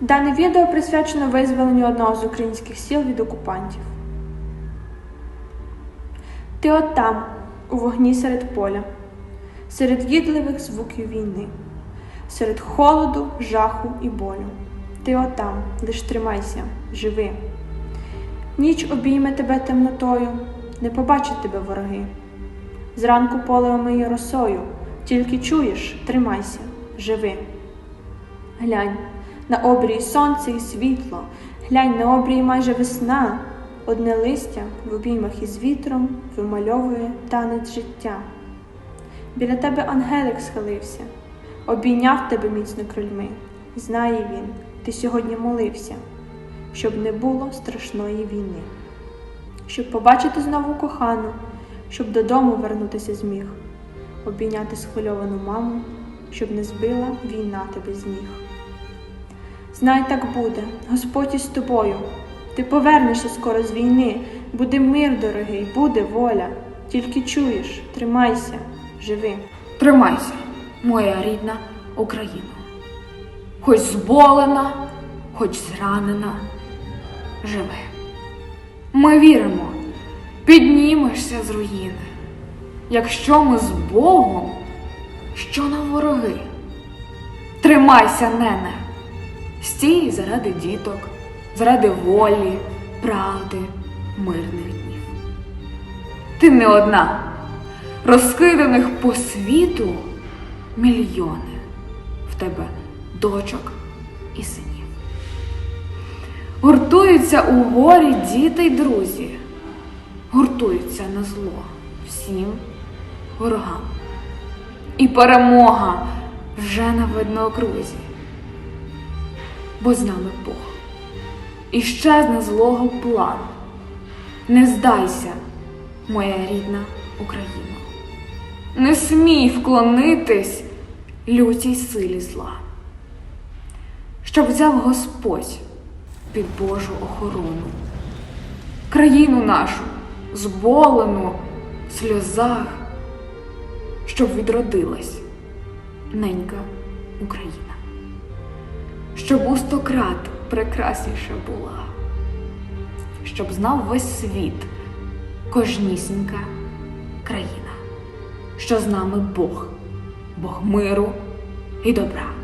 Дане відео присвячено визволенню одного з українських сіл від окупантів. Ти от там, у вогні серед поля, серед їдливих звуків війни, серед холоду, жаху і болю. Ти от там, лиш тримайся, живи. Ніч обійме тебе темнотою, не побачать тебе вороги. Зранку поле омиє росою, тільки чуєш, тримайся, живи. Глянь, на обрії сонце і світло, глянь на обрії майже весна, одне листя в обіймах із вітром вимальовує танець життя. Біля тебе ангелик схилився, обійняв тебе міцно крильми. Знає він, ти сьогодні молився, щоб не було страшної війни, щоб побачити знову кохану, щоб додому вернутися зміг, обійняти схвильовану маму, щоб не збила війна тебе з ніг. Знай, так буде, Господь із тобою. Ти повернешся скоро з війни, буде мир дорогий, буде воля. Тільки чуєш, тримайся, живи. Тримайся, моя рідна Україна. Хоч зболена, хоч зранена, живи. Ми віримо, піднімешся з руїни. Якщо ми з Богом, що нам вороги? Тримайся, нене, стій заради діток, заради волі, правди, мирних днів. Ти не одна розкиданих по світу мільйони в тебе дочок і синів. Гуртуються у горі діти й друзі, гуртуються на зло всім ворогам. І перемога вже на видноокрузі, бо з нами Бог. І щезне злого план. Не здайся, моя рідна Україна. Не смій вклонитись лютій силі зла, щоб взяв Господь під Божу охорону, країну нашу зболену в сльозах, щоб відродилась ненька Україна, щоб у сто крат прекрасніша була, щоб знав весь світ кожнісінька країна, що з нами Бог, Бог миру і добра.